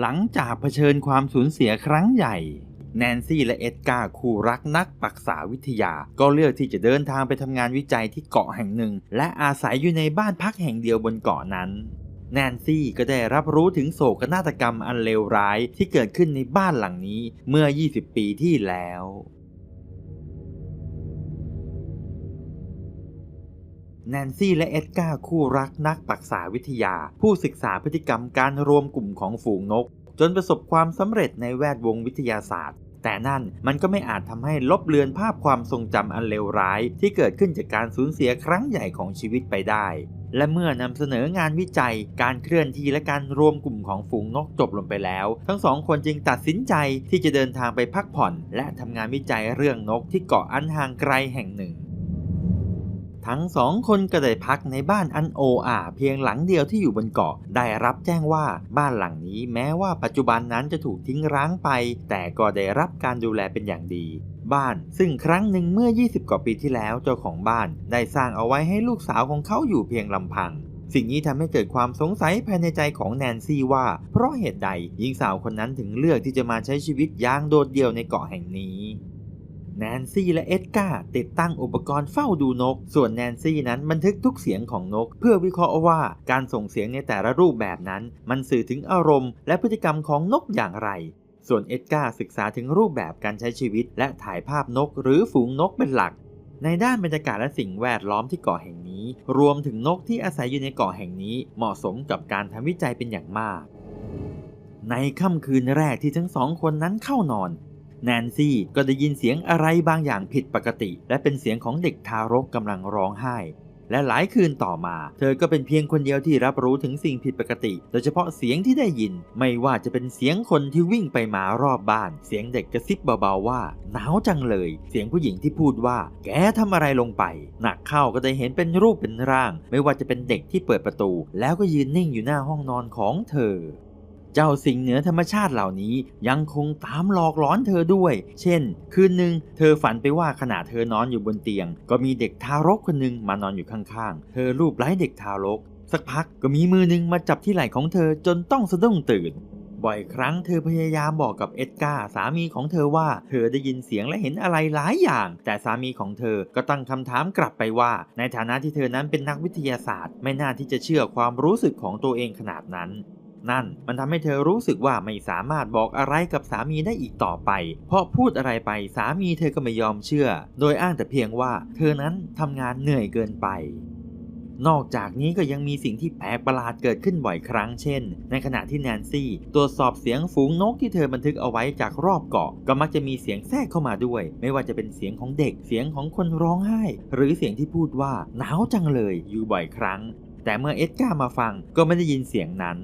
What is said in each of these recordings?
หลังจากเผชิญความสูญเสียครั้งใหญ่ แนนซี่และเอ็ดการ์คู่รักนักปรักษาวิทยา ก็เลือกที่จะเดินทางไปทำงานวิจัยที่เกาะแห่งหนึ่ง และอาศัยอยู่ในบ้านพักแห่งเดียวบนเกาะนั้น แนนซี่ก็ได้รับรู้ถึงโศกนาฏกรรมอันเลวร้ายที่เกิดขึ้นในบ้านหลังนี้เมื่อ 20 ปีที่แล้วแนนซี่และเอ็ดการ์คู่รักนักปรักษาวิทยา ผู้ศึกษาพฤติกรรมการรวมกลุ่มของฝูงนก จนประสบความสำเร็จในแวดวงวิทยาศาสตร์ แต่นั่นมันก็ไม่อาจทำให้ลบเลือนภาพความทรงจำอันเลวร้าย ที่เกิดขึ้นจากการสูญเสียครั้งใหญ่ของชีวิตไปได้และเมื่อนำเสนองานวิจัย การเคลื่อนที่และการรวมกลุ่มของฝูงนกจบลงไปแล้ว ทั้งสองคนจึงตัดสินใจที่จะเดินทางไปพักผ่อน และทำงานวิจัยเรื่องนกที่เกาะอันห่างไกลแห่งหนึ่ง ทั้งสองคนก็ได้พักในบ้านอันโออาเพียงหลังเดียวที่อยู่บนเกาะ ได้รับแจ้งว่าบ้านหลังนี้แม้ว่าปัจจุบันนั้นจะถูกทิ้งร้างไป แต่ก็ได้รับการดูแลเป็นอย่างดี บ้าน ซึ่งครั้งหนึ่งเมื่อ 20 กว่าปีที่แล้วเจ้าของบ้านได้สร้างเอาไว้ให้ลูกสาวของเขาอยู่เพียงลำพังสิ่งนี้ทำให้เกิดความสงสัยภายในใจของแนนซี่ว่า เพราะเหตุใดหญิงสาวคนนั้นถึงเลือกที่จะมาใช้ชีวิตอย่างโดดเดี่ยวในเกาะแห่งนี้ แนนซี่และเอ็ดการ์ติดตั้งอุปกรณ์เฝ้าดูนก ส่วนแนนซี่นั้นบันทึกทุกเสียงของนก เพื่อวิเคราะห์ว่าการส่งเสียงในแต่ละรูปแบบนั้น มันสื่อถึงอารมณ์ และพฤติกรรมของนกอย่างไร ส่วนเอ็ดการ์ศึกษาถึงรูปแบบการใช้ชีวิต และถ่ายภาพนก หรือฝูงนกเป็นหลักในด้านบรรยากาศและสิ่งแวดล้อมที่เกาะแห่งนี้ รวมถึงนกที่อาศัยอยู่ในเกาะแห่งนี้ เหมาะสมกับการทำวิจัยเป็นอย่างมาก ในค่ำคืนแรกที่ทั้งสองคนนั้นเข้านอน แนนซี่ก็ได้ยินเสียงอะไรบางอย่างผิดปกติ และเป็นเสียงของเด็กทารกกำลังร้องไห้ และหลายคืนต่อมา เธอก็เป็นเพียงคนเดียวที่รับรู้ถึงสิ่งผิดปกติ โดยเฉพาะเสียงที่ได้ยิน ไม่ว่าจะเป็นเสียงคนที่วิ่งไปมารอบบ้าน เสียงเด็กกระซิบเบาๆว่าหนาวจังเลย เสียงผู้หญิงที่พูดว่า แกทำอะไรลงไป หนักเข้าก็ได้เห็นเป็นรูปเป็นร่าง ไม่ว่าจะเป็นเด็กที่เปิดประตู แล้วก็ยืนนิ่งอยู่หน้าห้องนอนของเธอ เจ้าสิ่งเหนือธรรมชาติเหล่านี้ยังคงตามหลอกหลอนเธอด้วย เช่น คืนหนึ่งเธอฝันไปว่าขณะเธอนอนอยู่บนเตียง ก็มีเด็กทารกคนหนึ่งมานอนอยู่ข้างๆ เธอรูปไล้เด็กทารก สักพักก็มีมือหนึ่งมาจับที่ไหล่ของเธอจนต้องสะดุ้งตื่นบ่อยครั้งเธอพยายามบอกกับเอ็ดการ์สามีของเธอว่าเธอได้ยินเสียงและเห็นอะไรหลายอย่าง แต่สามีของเธอก็ตั้งคำถามกลับไปว่า ในฐานะที่เธอนั้นเป็นนักวิทยาศาสตร์ ไม่น่าที่จะเชื่อความรู้สึกของตัวเองขนาดนั้น นั่น มันทำให้เธอรู้สึกว่าไม่สามารถบอกอะไรกับสามีได้อีกต่อไป เพราะพูดอะไรไปสามีเธอก็ไม่ยอมเชื่อ โดยอ้างแต่เพียงว่า เธอนั้นทำงานเหนื่อยเกินไปนอกจากนี้ก็ยังมีสิ่งที่แปลกประหลาดเกิดขึ้นบ่อยครั้งเช่น ในขณะที่แนนซี่ตรวจสอบเสียงฝูงนกที่เธอบันทึกเอาไว้จากรอบเกาะ ก็มักจะมีเสียงแทรกเข้ามาด้วย ไม่ว่าจะเป็นเสียงของเด็กเสียงของคนร้องไห้ หรือเสียงที่พูดว่าหนาวจังเลยอยู่บ่อยครั้ง แต่เมื่อเอ็ดการ์มาฟังก็ไม่ได้ยินเสียงนั้น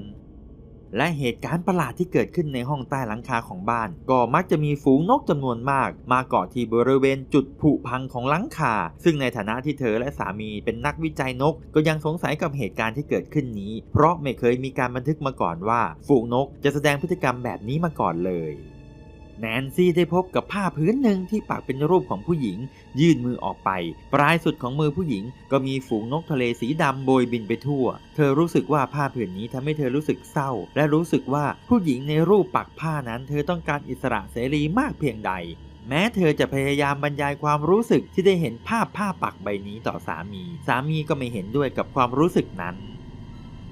และเหตุการณ์ประหลาดที่เกิดขึ้นในห้องใต้หลังคาของบ้าน ก็มักจะมีฝูงนกจำนวนมาก มาเกาะที่บริเวณจุดผุพังของหลังคา ซึ่งในฐานะที่เธอและสามีเป็นนักวิจัยนก ก็ยังสงสัยกับเหตุการณ์ที่เกิดขึ้นนี้ เพราะไม่เคยมีการบันทึกมาก่อนว่า ฝูงนกจะแสดงพฤติกรรมแบบนี้มาก่อนเลย แนนซี่ได้พบกับผ้าพื้นหนึ่งที่ปักเป็นรูปของผู้หญิง ยื่นมือออกไป ปลายสุดของมือผู้หญิง ก็มีฝูงนกทะเลสีดำโบยบินไปทั่ว เธอรู้สึกว่าผ้าผืนนี้ทำให้เธอรู้สึกเศร้า และรู้สึกว่าผู้หญิงในรูปปักผ้านั้น เธอต้องการอิสระเสรีมากเพียงใด แม้เธอจะพยายามบรรยายความรู้สึกที่ได้เห็นภาพผ้าปักใบนี้ต่อสามี สามีก็ไม่เห็นด้วยกับความรู้สึกนั้น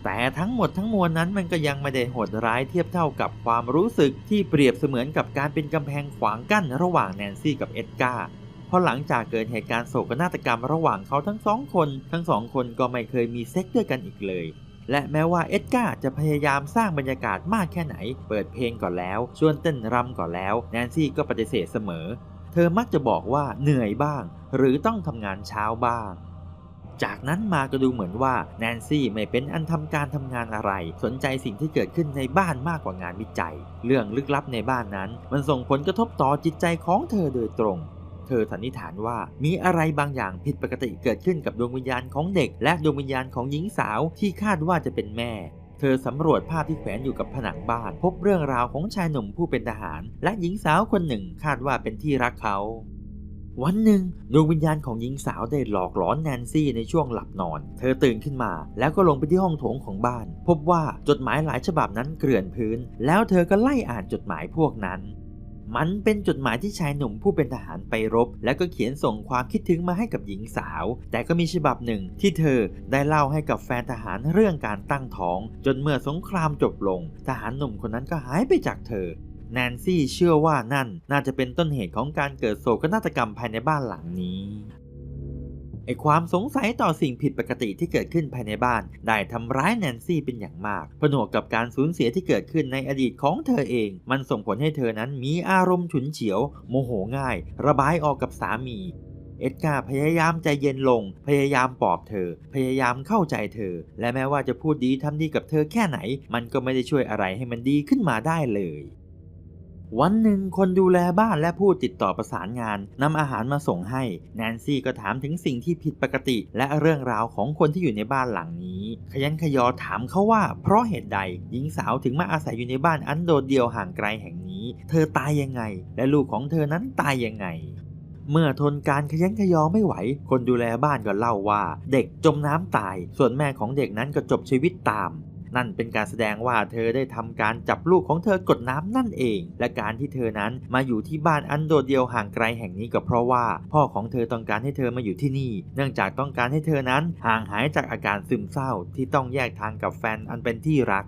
แต่ทั้งหมดทั้งมวลนั้นมันก็ยังไม่ได้โหดร้ายเทียบเท่ากับความรู้สึกที่เปรียบเสมือนกับการเป็นกำแพงขวางกั้นระหว่างแนนซี่กับเอ็ดการ์เพราะหลังจากเกิดเหตุการณ์โศกนาฏกรรมระหว่างเขาทั้งสองคน ทั้งสองคนก็ไม่เคยมีเซ็กด้วยกันอีกเลย และแม้ว่าเอ็ดการ์จะพยายามสร้างบรรยากาศมากแค่ไหน เปิดเพลงก่อนแล้ว ชวนเต้นรำก่อนแล้ว แนนซี่ก็ปฏิเสธเสมอ เธอมักจะบอกว่าเหนื่อยบ้าง หรือต้องทำงานเช้าบ้าง จากนั้นมาก็ดูเหมือนว่าแนนซี่ไม่เป็นอันทำการทำงานอะไร สนใจสิ่งที่เกิดขึ้นในบ้านมากกว่างานวิจัย เรื่องลึกลับในบ้านนั้น มันส่งผลกระทบต่อจิตใจของเธอโดยตรง เธอสันนิษฐานว่ามีอะไรบางอย่างผิดปกติเกิดขึ้นกับดวงวิญญาณของเด็ก และดวงวิญญาณของหญิงสาวที่คาดว่าจะเป็นแม่เธอสำรวจภาพที่แขวนอยู่กับผนังบ้าน พบเรื่องราวของชายหนุ่มผู้เป็นทหาร และหญิงสาวคนหนึ่งคาดว่าเป็นที่รักเขา วันหนึ่งดวงวิญญาณของหญิงสาวได้หลอกหลอนแนนซี่ในช่วงหลับนอน เธอตื่นขึ้นมา แล้วก็ลงไปที่ห้องโถงของบ้าน พบว่าจดหมายหลายฉบับนั้นเกลื่อนพื้น แล้วเธอก็ไล่อ่านจดหมายพวกนั้น มันเป็นจดหมายที่ชายหนุ่มผู้เป็นทหารไปรบ แล้วก็เขียนส่งความคิดถึงมาให้กับหญิงสาว แต่ก็มีฉบับหนึ่งที่เธอได้เล่าให้กับแฟนทหารเรื่องการตั้งท้อง จนเมื่อสงครามจบลง ทหารหนุ่มคนนั้นก็หายไปจากเธอ แนนซี่เชื่อว่านั่นน่าจะเป็นต้นเหตุของการเกิดโศกนาฏกรรมภายในบ้านหลังนี้ไอความสงสัยต่อสิ่งผิดปกติที่เกิดขึ้นภายในบ้าน ได้ทำร้ายแนนซี่เป็นอย่างมาก ผนวกกับการสูญเสียที่เกิดขึ้นในอดีตของเธอเอง มันส่งผลให้เธอนั้นมีอารมณ์ฉุนเฉียว โมโหง่าย ระบายออกกับสามี เอ็ดการ์พยายามใจเย็นลง พยายามปลอบเธอ พยายามเข้าใจเธอ และแม้ว่าจะพูดดีทำดีกับเธอแค่ไหน มันก็ไม่ได้ช่วยอะไรให้มันดีขึ้นมาได้เลย วันหนึ่งคนดูแลบ้านและผู้ติดต่อประสานงานนำอาหารมาส่งให้ แนนซี่ก็ถามถึงสิ่งที่ผิดปกติ และเรื่องราวของคนที่อยู่ในบ้านหลังนี้ ขยันขยอถามเขาว่า เพราะเหตุใดหญิงสาวถึงมาอาศัยอยู่ในบ้านอันโดดเดี่ยวห่างไกลแห่งนี้ เธอตายยังไง และลูกของเธอนั้นตายยังไงเมื่อทนการขยันขยอไม่ไหว คนดูแลบ้านก็เล่าว่า เด็กจมน้ำตาย ส่วนแม่ของเด็กนั้นก็จบชีวิตตาม นั่นเป็นการแสดงว่าเธอได้ทำการจับลูกของเธอกดน้ำนั่นเอง และการที่เธอนั้นมาอยู่ที่บ้านอันโดดเดียวห่างไกลแห่งนี้ก็เพราะว่า พ่อของเธอต้องการให้เธอมาอยู่ที่นี่ เนื่องจากต้องการให้เธอนั้นห่างหายจากอาการซึมเศร้าที่ต้องแยกทางกับแฟนอันเป็นที่รัก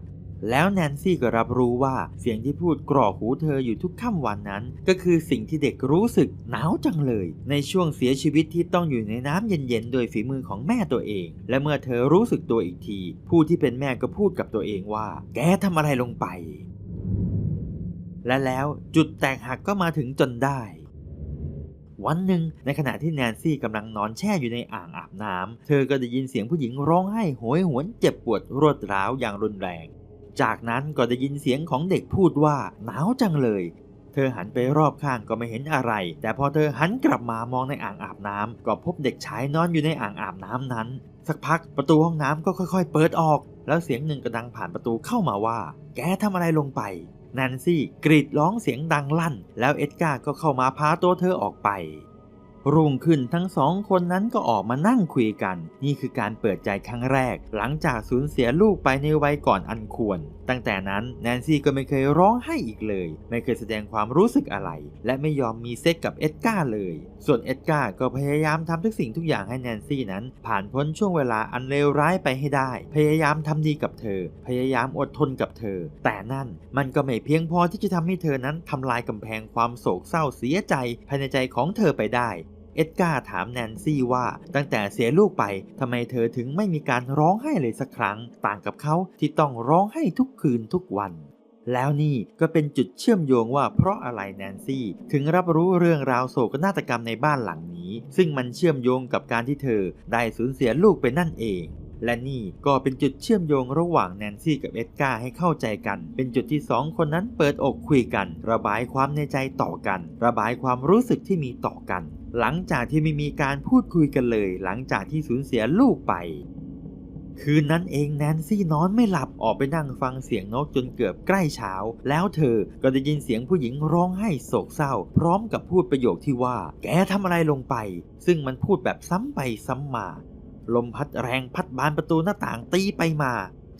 แล้วแนนซี่ก็รับรู้ว่าเสียงที่พูดกรอกหูเธออยู่ทุกค่ำวันนั้น ก็คือสิ่งที่เด็กรู้สึกหนาวจังเลย ในช่วงเสียชีวิตที่ต้องอยู่ในน้ำเย็นๆ โดยฝีมือของแม่ตัวเอง และเมื่อเธอรู้สึกตัวอีกที ผู้ที่เป็นแม่ก็พูดกับตัวเองว่า แกทำอะไรลงไป และแล้วจุดแตกหักก็มาถึงจนได้วันหนึ่งในขณะที่แนนซี่กำลังนอนแช่อยู่ในอ่างอาบน้ำ เธอก็ได้ยินเสียงผู้หญิงร้องไห้โหยหวนเจ็บปวดรวดร้าวอย่างรุนแรง จากนั้นก็ได้ยินเสียงของเด็กพูดว่าหนาวจังเลย เธอหันไปรอบข้างก็ไม่เห็นอะไร แต่พอเธอหันกลับมามองในอ่างอาบน้ำก็พบเด็กชายนอนอยู่ในอ่างอาบน้ำนั้น สักพักประตูห้องน้ำก็ค่อยๆ เปิดออก แล้วเสียงหนึ่งก็ดังผ่านประตูเข้ามาว่า แกทำอะไรลงไปแนนซี่กรีดร้องเสียงดังลั่น แล้วเอ็ดการ์ก็เข้ามาพาตัวเธอออกไป รุ่งขึ้นทั้งสองคนนั้นก็ออกมานั่งคุยกัน นี่คือการเปิดใจครั้งแรก หลังจากสูญเสียลูกไปในวัยก่อนอันควรตั้งแต่นั้นแนนซี่ก็ไม่เคยร้องไห้อีกเลย ไม่เคยแสดงความรู้สึกอะไร และไม่ยอมมีเซ็กกับเอ็ดการ์เลย ส่วนเอ็ดการ์ก็พยายามทำทุกสิ่งทุกอย่างให้แนนซี่นั้น ผ่านพ้นช่วงเวลาอันเลวร้ายไปให้ได้ พยายามทำดีกับเธอ พยายามอดทนกับเธอ แต่นั่นมันก็ไม่เพียงพอที่จะทำให้เธอนั้นทำลายกำแพงความโศกเศร้าเสียใจภายในใจของเธอไปได้ เอ็ดการ์ถามแนนซี่ว่าตั้งแต่เสียลูกไปทำไมเธอถึงไม่มีการร้องไห้เลยสักครั้ง ต่างกับเขาที่ต้องร้องไห้ทุกคืนทุกวันแล้วนี่ก็เป็นจุดเชื่อมโยงว่าเพราะอะไรแนนซี่ ถึงรับรู้เรื่องราวโศกนาฏกรรมในบ้านหลังนี้ ซึ่งมันเชื่อมโยงกับการที่เธอได้สูญเสียลูกไปนั่นเอง และนี่ก็เป็นจุดเชื่อมโยงระหว่างแนนซี่กับเอ็ดการ์ให้เข้าใจกัน เป็นจุดที่สองคนนั้นเปิดอกคุยกัน ระบายความในใจต่อกัน ระบายความรู้สึกที่มีต่อกัน หลังจากที่ไม่มีการพูดคุยกันเลย หลังจากที่สูญเสียลูกไป คืนนั้นเองแนนซี่นอนไม่หลับออกไปนั่งฟังเสียงนกจนเกือบใกล้เช้า แล้วเธอก็ได้ยินเสียงผู้หญิงร้องไห้โศกเศร้า พร้อมกับพูดประโยคที่ว่า แกทำอะไรลงไป ซึ่งมันพูดแบบซ้ำไปซ้ำมา ลมพัดแรงพัดบานประตูหน้าต่างตีไปมา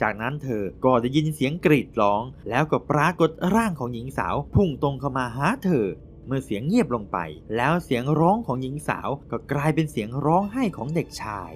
จากนั้นเธอก็ได้ยินเสียงกรีดร้อง แล้วก็ปรากฏร่างของหญิงสาวพุ่งตรงเข้ามาหาเธอ เมื่อเสียงเงียบลงไป แล้วเสียงร้องของหญิงสาวก็กลายเป็นเสียงร้องไห้ของเด็กชาย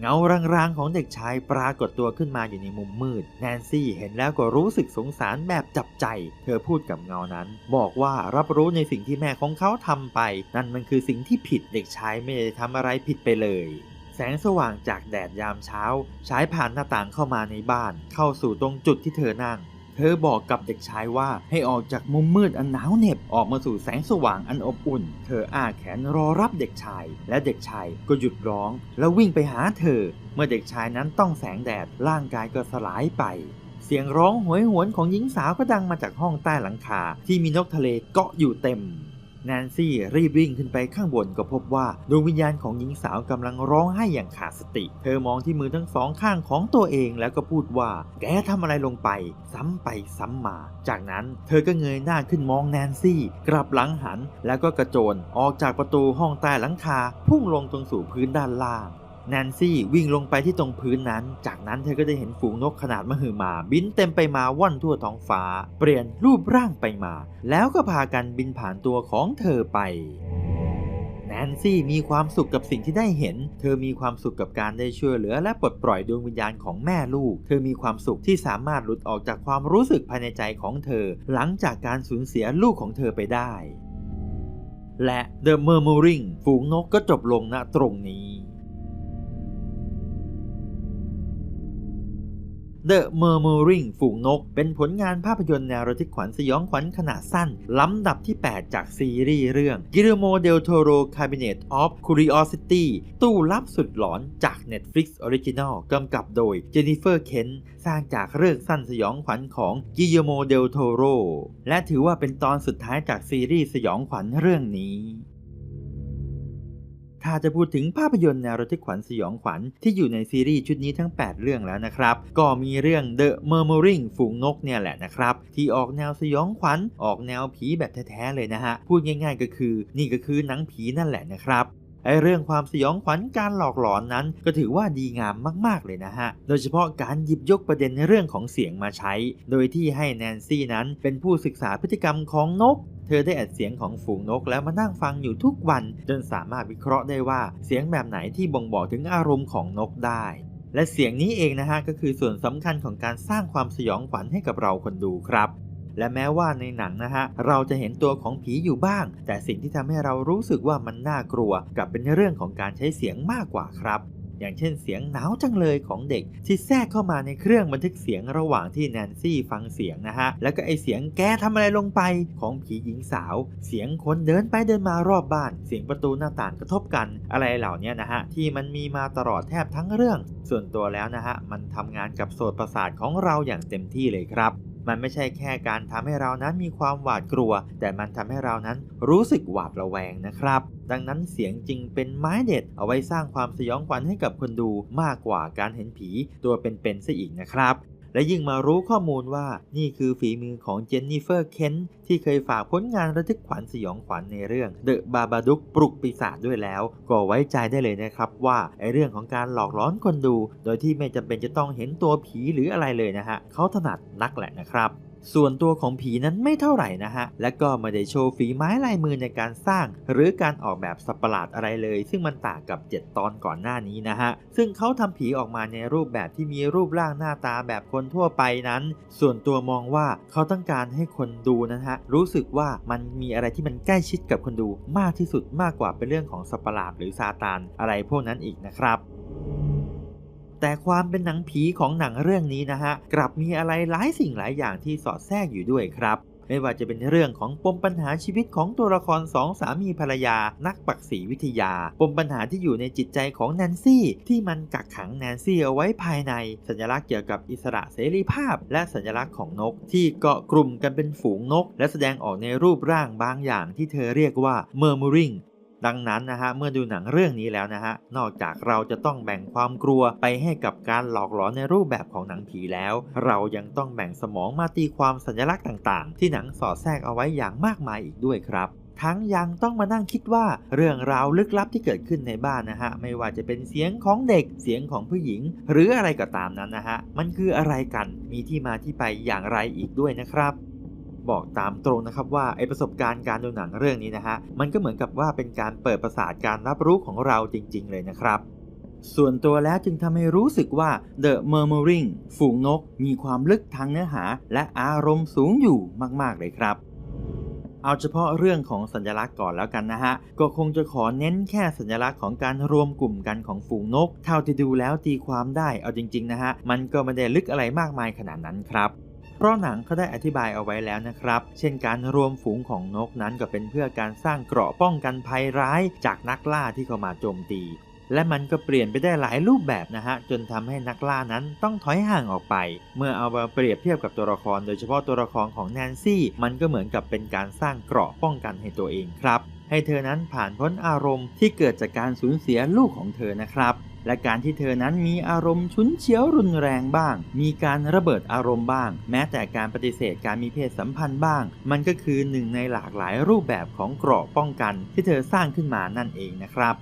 เงารางๆของเด็กชายปรากฏตัวขึ้นมาอยู่ในมุมมืด แนนซี่เห็นแล้วก็รู้สึกสงสารแบบจับใจ เธอพูดกับเงานั้น บอกว่ารับรู้ในสิ่งที่แม่ของเขาทำไป นั่นมันคือสิ่งที่ผิดเด็กชายไม่ได้ทำอะไรผิดไปเลยแสงสว่างจากแดดยามเช้าฉายผ่านหน้าต่างเข้ามาในบ้าน เข้าสู่ตรงจุดที่เธอนั่ง เธอบอกกับเด็กชายว่าให้ออกจากมุมมืดอันหนาวเหน็บออกมาสู่แสงสว่างอันอบอุ่น เธออ้าแขนรอรับเด็กชาย และเด็กชายก็หยุดร้อง แล้ววิ่งไปหาเธอ เมื่อเด็กชายนั้นต้องแสงแดดร่างกายก็สลายไปเสียงร้องโหวยหวนของหญิงสาวก็ดังมาจากห้องใต้หลังคาที่มีนกทะเลเกาะอยู่เต็ม แนนซี่รีบวิ่งขึ้นไปข้างบนก็พบว่าดวงวิญญาณของหญิงสาวกำลังร้องไห้อย่างขาดสติ เธอมองที่มือทั้งสองข้างของตัวเองแล้วก็พูดว่า แกทำอะไรลงไป ซ้ำไปซ้ำมา จากนั้นเธอก็เงยหน้าขึ้นมองแนนซี่ กลับหลังหันแล้วก็กระโจนออกจากประตูห้องใต้หลังคา พุ่งลงตรงสู่พื้นด้านล่าง แนนซี่วิ่งลงไปที่ตรงพื้นนั้น จากนั้นเธอก็ได้เห็นฝูงนกขนาดมหึมา บินเต็มไปมาว่อนทั่วท้องฟ้า เปลี่ยนรูปร่างไปมา แล้วก็พากันบินผ่านตัวของเธอไปแนนซี่มีความสุขกับสิ่งที่ได้เห็น เธอมีความสุขกับการได้ช่วยเหลือและปลดปล่อยดวงวิญญาณของแม่ลูก เธอมีความสุขที่สามารถหลุดออกจากความรู้สึกภายในใจของเธอ หลังจากการสูญเสียลูกของเธอไปได้ และ The Murmuring ฝูงนกก็จบลงณตรงนี้ The Murmuring ฝูงนก เป็นผลงานภาพยนตร์แนวระทึกขวัญสยองขวัญขนาดสั้น ลำดับที่ 8 จากซีรีส์เรื่อง Guillermo del Toro Cabinet of Curiosity ตู้ลับสุดหลอนจาก Netflix Original กำกับโดย Jennifer Kent สร้างจากเรื่องสั้นสยองขวัญของ Guillermo del Toro และถือว่าเป็นตอนสุดท้ายจากซีรีส์สยองขวัญเรื่องนี้ ถ้าจะพูดถึงภาพยนตร์แนวระทึกขวัญสยองขวัญที่อยู่ในซีรีส์ชุดนี้ทั้ง 8 เรื่องแล้วนะครับ ก็มีเรื่อง The Murmuring ฝูงนกเนี่ยแหละนะครับ ที่ออกแนวสยองขวัญออกแนวผีแบบแท้ๆเลยนะฮะ พูดง่ายๆก็คือ นี่ก็คือหนังผีนั่นแหละนะครับ ไอเรื่องความสยองขวัญการหลอกหลอนนั้น ก็ถือว่าดีงามมากๆเลยนะฮะ โดยเฉพาะการหยิบยกประเด็นในเรื่องของเสียงมาใช้ โดยที่ให้แนนซี่นั้นเป็นผู้ศึกษาพฤติกรรมของนกเธอได้อัดเสียงของฝูงนกแล้วมานั่งฟังอยู่ทุกวัน จนสามารถวิเคราะห์ได้ว่าเสียงแบบไหนที่บ่งบอกถึงอารมณ์ของนกได้ และเสียงนี้เองนะฮะก็คือส่วนสำคัญของการสร้างความสยองขวัญให้กับเราคนดูครับ และแม้ว่าในหนังนะฮะเราจะเห็นตัวของผีอยู่บ้าง แต่สิ่งที่ทำให้เรารู้สึกว่ามันน่ากลัวกลับเป็นเรื่องของการใช้เสียงมากกว่าครับอย่างเช่นเสียงหนาวจังเลยของเด็ก ที่แทรกเข้ามาในเครื่องบันทึกเสียงระหว่างที่แนนซี่ฟังเสียงนะฮะ แล้วก็ไอเสียงแกทำอะไรลงไปของผีหญิงสาว เสียงคนเดินไปเดินมารอบบ้าน เสียงประตูหน้าต่างกระทบกันอะไรเหล่านี้นะฮะ ที่มันมีมาตลอดแทบทั้งเรื่อง ส่วนตัวแล้วนะฮะ มันทำงานกับโสตประสาทของเราอย่างเต็มที่เลยครับ มันไม่ใช่แค่การทำให้เรานั้นมีความหวาดกลัว แต่มันทำให้เรานั้นรู้สึกหวาดระแวงนะครับ ดังนั้นเสียงจริงเป็นไม้เด็ด เอาไว้สร้างความสยองขวัญให้กับคนดูมากกว่าการเห็นผีตัวเป็นๆซะอีกนะครับ และยิ่งมารู้ข้อมูลว่านี่คือฝีมือของเจนนิเฟอร์เคนที่เคยฝากผลงานระทึกขวัญสยองขวัญในเรื่องเดอะบาบาดุกปลุกปีศาจด้วยแล้ว ก็ไว้ใจได้เลยนะครับว่าไอเรื่องของการหลอกล้อนคนดู โดยที่ไม่จำเป็นจะต้องเห็นตัวผีหรืออะไรเลยนะฮะเขาถนัดนักแหละนะครับ ส่วนตัวของผีนั้นไม่เท่าไหร่นะฮะ และก็ไม่ได้โชว์ฝีไม้ลายมือในการสร้าง หรือการออกแบบสัประหลาดอะไรเลย ซึ่งมันต่างกับ 7 ตอนก่อนหน้านี้นะฮะ ซึ่งเขาทำผีออกมาในรูปแบบที่มีรูปร่างหน้าตาแบบคนทั่วไปนั้น ส่วนตัวมองว่าเขาต้องการให้คนดูนะฮะ รู้สึกว่ามันมีอะไรที่มันใกล้ชิดกับคนดูมากที่สุดมากกว่าเป็นเรื่องของสัประหลาดหรือซาตานอะไรพวกนั้นอีกนะครับ แต่ความเป็นหนังผีของหนังเรื่องนี้นะฮะกลับมีอะไรหลายสิ่งหลายอย่างที่สอดแทรกอยู่ด้วยครับไม่ว่าจะเป็นเรื่องของปมปัญหาชีวิตของตัวละครสองสามีภรรยา นักปักษีวิทยา ปมปัญหาที่อยู่ในจิตใจของแนนซี่ ที่มันกักขังแนนซี่เอาไว้ภายใน สัญลักษณ์เกี่ยวกับอิสระเสรีภาพ และสัญลักษณ์ของนก ที่เกาะกลุ่มกันเป็นฝูงนก และแสดงออกในรูปร่างบางอย่างที่เธอเรียกว่า murmuring ดังนั้นนะฮะเมื่อดูหนังเรื่องนี้แล้วนะฮะนอกจากเราจะต้องแบ่งความกลัวไปให้กับการหลอกหลอนในรูปแบบของหนังผีแล้ว เรายังต้องแบ่งสมองมาตีความสัญลักษณ์ต่างๆ ที่หนังสอดแทรกเอาไว้อย่างมากมายอีกด้วยครับทั้งยังต้องมานั่งคิดว่าเรื่องราวลึกลับที่เกิดขึ้นในบ้านนะฮะ ไม่ว่าจะเป็นเสียงของเด็กเสียงของผู้หญิง หรืออะไรก็ตามนั้นนะฮะ มันคืออะไรกันมีที่มาที่ไปอย่างไรอีกด้วยนะครับ บอกตามตรงนะครับว่าไอประสบการณ์การดูหนังเรื่องนี้นะฮะมันก็เหมือนกับว่าเป็นการเปิดประสาทการรับรู้ของเราจริง ๆ เลยนะครับส่วนตัวแล้วจึงทำให้รู้สึกว่า The Murmuring ฝูงนก มีความลึกทางเนื้อหา และอารมณ์สูงอยู่มาก ๆ เลยครับ เอาเฉพาะเรื่องของสัญลักษณ์ก่อนแล้วกันนะฮะ ก็คงจะขอเน้นแค่สัญลักษณ์ของการรวมกลุ่มกันของฝูงนก เท่าที่ดูแล้วตีความได้เอาจริง ๆ นะฮะ มันก็ไม่ได้ลึกอะไรมากมายขนาดนั้นครับ เพราะหนังเขาได้อธิบายเอาไว้แล้วนะครับ เช่นการรวมฝูงของนกนั้นก็เป็นเพื่อการสร้างเกราะป้องกันภัยร้ายจากนักล่าที่เข้ามาโจมตี และมันก็เปลี่ยนไปได้หลายรูปแบบนะฮะ จนทำให้นักล่านั้นต้องถอยห่างออกไป เมื่อเอามาเปรียบเทียบกับตัวละคร โดยเฉพาะตัวละครของแนนซี่ มันก็เหมือนกับเป็นการสร้างเกราะป้องกันให้ตัวเองครับ ให้เธอนั้นผ่านพ้นอารมณ์ที่เกิดจากการสูญเสียลูกของเธอนะครับ และการที่เธอนั้นมีอารมณ์ชุนเฉียวรุนแรงบ้าง มีการระเบิดอารมณ์บ้าง แม้แต่การปฏิเสธการมีเพศสัมพันธ์บ้าง มันก็คือหนึ่งในหลากหลายรูปแบบของเกราะป้องกันที่เธอสร้างขึ้นมานั่นเองนะครับ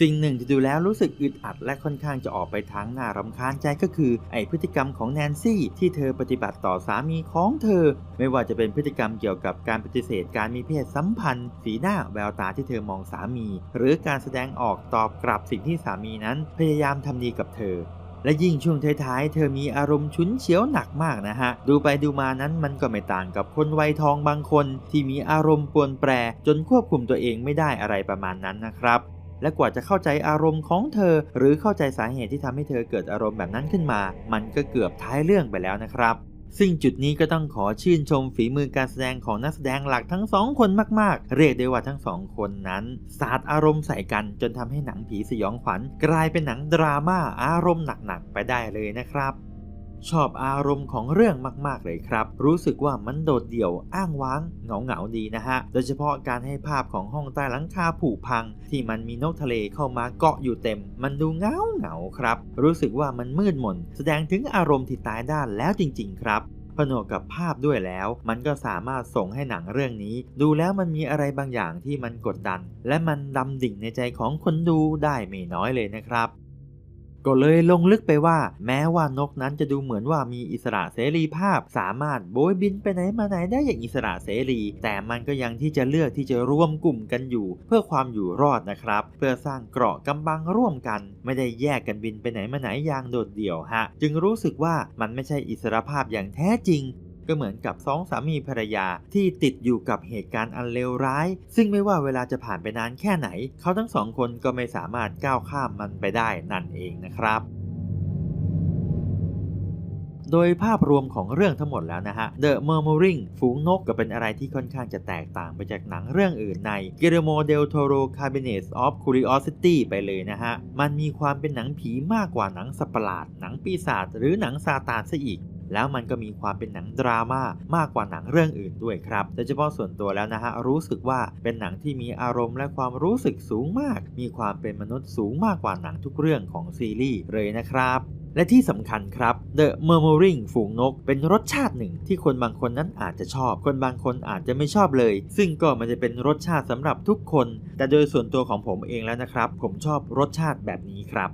สิ่งหนึ่งที่ดูแล้วรู้สึกอึดอัดและค่อนข้างจะออกไปทางน่ารำคาญใจก็คือ ไอพฤติกรรมของแนนซี่ที่เธอปฏิบัติต่อสามีของเธอ ไม่ว่าจะเป็นพฤติกรรมเกี่ยวกับการปฏิเสธการมีเพศสัมพันธ์ สีหน้าแววตาที่เธอมองสามี หรือการแสดงออกตอบกลับสิ่งที่สามีนั้นพยายามทำดีกับเธอและยิ่งช่วงท้ายๆ เธอมีอารมณ์ฉุนเฉียวหนักมากนะฮะ ดูไปดูมานั้นมันก็ไม่ต่างกับคนวัยทองบางคน ที่มีอารมณ์ปวนแปรจนควบคุมตัวเองไม่ได้อะไรประมาณนั้นนะครับ และกว่าจะเข้าใจอารมณ์ของเธอ หรือเข้าใจสาเหตุที่ทำให้เธอเกิดอารมณ์แบบนั้นขึ้นมา มันก็เกือบท้ายเรื่องไปแล้วนะครับซึ่งจุดนี้ก็ต้องขอชื่นชมฝีมือการแสดงของนักแสดงหลักทั้งสองคนมาก ๆ เรียกได้ว่าทั้งสองคนนั้นสาดอารมณ์ใส่กันจนทำให้หนังผีสยองขวัญ กลายเป็นหนังดราม่าอารมณ์หนัก ๆ ไปได้เลยนะครับ ชอบอารมณ์ของเรื่องมาก ๆ เลยครับ รู้สึกว่ามันโดดเดี่ยวอ้างว้างเหงาเหงาๆดีนะฮะ โดยเฉพาะการให้ภาพของห้องใต้หลังคาผุพัง ที่มันมีนกทะเลเข้ามาเกาะอยู่เต็ม มันดูเงาเหงาครับ รู้สึกว่ามันมืดมน แสดงถึงอารมณ์ที่ตายด้านแล้วจริง ๆ ครับผนวกกับภาพด้วยแล้ว มันก็สามารถส่งให้หนังเรื่องนี้ ดูแล้วมันมีอะไรบางอย่างที่มันกดดัน และมันดำดิ่งในใจของคนดูได้ไม่น้อยเลยนะครับ ก็เลยลงลึกไปว่า แม้ว่านกนั้นจะดูเหมือนว่ามีอิสระเสรีภาพ สามารถโบยบินไปไหนมาไหนได้อย่างอิสระเสรี แต่มันก็ยังที่จะเลือกที่จะร่วมกลุ่มกันอยู่ เพื่อความอยู่รอดนะครับ เพื่อสร้างเกราะกำบังร่วมกัน ไม่ได้แยกกันบินไปไหนมาไหนอย่างโดดเดี่ยวฮะ จึงรู้สึกว่ามันไม่ใช่อิสระภาพอย่างแท้จริง ก็เหมือนกับสองสามีภรรยาที่ติดอยู่กับเหตุการณ์อันเลวร้าย ซึ่งไม่ว่าเวลาจะผ่านไปนานแค่ไหน เขาทั้งสองคนก็ไม่สามารถก้าวข้ามมันไปได้นั่นเองนะครับโดยภาพรวมของเรื่องทั้งหมดแล้วนะฮะ The Murmuring ฝูงนกก็เป็นอะไรที่ค่อนข้างจะแตกต่างไปจากหนังเรื่องอื่นใน Guillermo del Toro Cabinet of Curiosity ไปเลยนะฮะ มันมีความเป็นหนังผีมากกว่าหนังสัปหลาด หนังปีศาจหรือหนังซาตานซะอีก แล้วมันก็มีความเป็นหนังดราม่ามากกว่าหนังเรื่องอื่นด้วยครับโดยเฉพาะส่วนตัวแล้วนะฮะรู้สึกว่าเป็นหนังที่มีอารมณ์และความรู้สึกสูงมาก มีความเป็นมนุษย์สูงมากกว่าหนังทุกเรื่องของซีรีส์เลยนะครับและที่สำคัญครับ The Murmuring ฝูงนก เป็นรสชาติหนึ่งที่คนบางคนนั้นอาจจะชอบ คนบางคนอาจจะไม่ชอบเลย ซึ่งก็มันจะเป็นรสชาติสำหรับทุกคน แต่โดยส่วนตัวของผมเองแล้วนะครับ ผมชอบรสชาติแบบนี้ครับ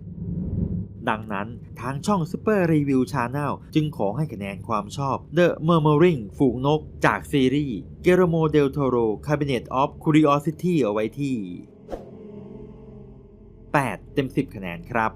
ดังนั้นทางช่อง Super Review Channel จึงขอให้คะแนนความชอบ The Murmuring ฝูงนกจากซีรีส์ Guillermo del Toro Cabinet of Curiosity เอาไว้ที่ 8 เต็ม 10 คะแนนครับ